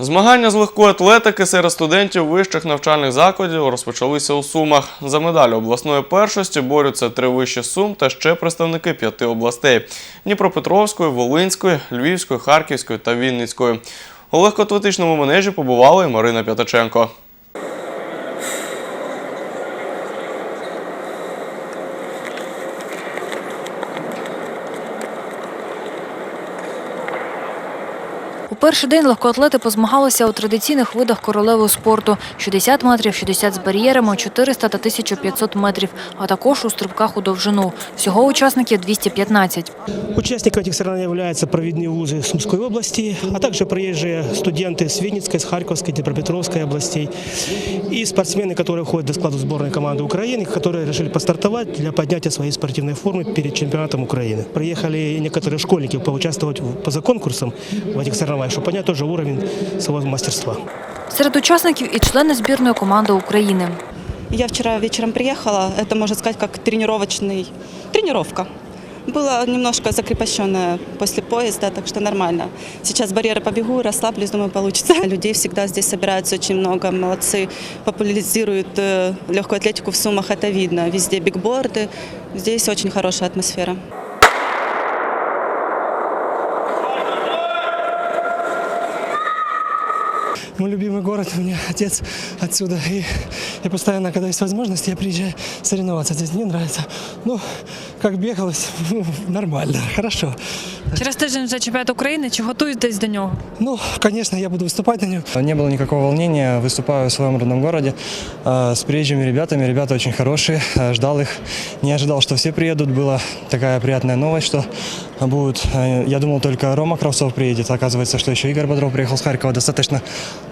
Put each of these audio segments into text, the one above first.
Змагання з легкої атлетики серед студентів вищих навчальних закладів розпочалися у Сумах. За медалі обласної першості борються три вищі Сум та ще представники п'яти областей: Дніпропетровської, Волинської, Львівської, Харківської та Вінницької. У легкоатлетичному манежі побувала і Марина П'ятаченко. У перший день легкоатлети позмагалися у традиційних видах королеви спорту – 60 метрів, 60 з бар'єрами, 400 та 1500 метрів, а також у стрибках у довжину. Всього учасників 215. Участниками этих соревнований являются провидные вузы Сумской области, а также приезжие студенты с Винницкой, с Харьковской, Днепропетровской областей и спортсмены, которые входят до склада сборной команды Украины, которые решили постартовать для поднятия своей спортивной формы перед чемпионатом Украины. Приехали и некоторые школьники поучаствовать в- по конкурсам в этих соревнованиях, чтобы поднять тоже уровень своего мастерства. Серед учасників і члени збірної команди України. Я вчера вечером приехала, это можно сказать как тренировочный, тренировка. Была немножко закрепощенная после поезда, так что нормально. Сейчас барьеры побегу, расслаблюсь, думаю, получится. Людей всегда здесь собирается очень много, молодцы. Популяризируют э, легкую атлетику в Сумах, это видно. Везде бигборды, здесь очень хорошая атмосфера. Мой любимый город, у меня отец отсюда. И я постоянно, когда есть возможность, я приезжаю соревноваться. Здесь мне нравится. Ну, как бегалось, ну, нормально, хорошо. Через тиждень вже чемпіонат України. Чи готуєтесь до нього? Ну, конечно, я буду выступать на нем. Не было никакого волнения, выступаю в своем родном городе э, с приезжими ребятами. Ребята очень хорошие, э, ждал их. Не ожидал, что все приедут. Была такая приятная новость, что будут. э, Я думал, только Рома Кравцов приедет. Оказывается, что еще Игорь Бодров приехал с Харькова. Достаточно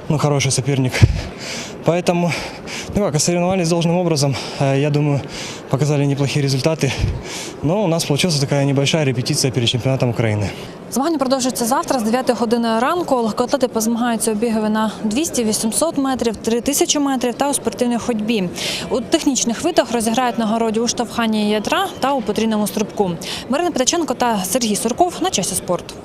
ну, хороший соперник. Поэтому, ну как, соревновались должным образом. Э, Я думаю, показали неплохие результаты. Но у нас получилась такая небольшая репетиция перед чемпионатом Украины. Змагання продовжуються завтра з 9 години ранку. Легкоатлети позмагаються у бігові на 200-800 метрів, 3000 метрів та у спортивній ходьбі. У технічних видах розіграють нагороді у штовханні ядра та у потрійному стрибку. Марина Петаченко та Сергій Сурков на часі спорту.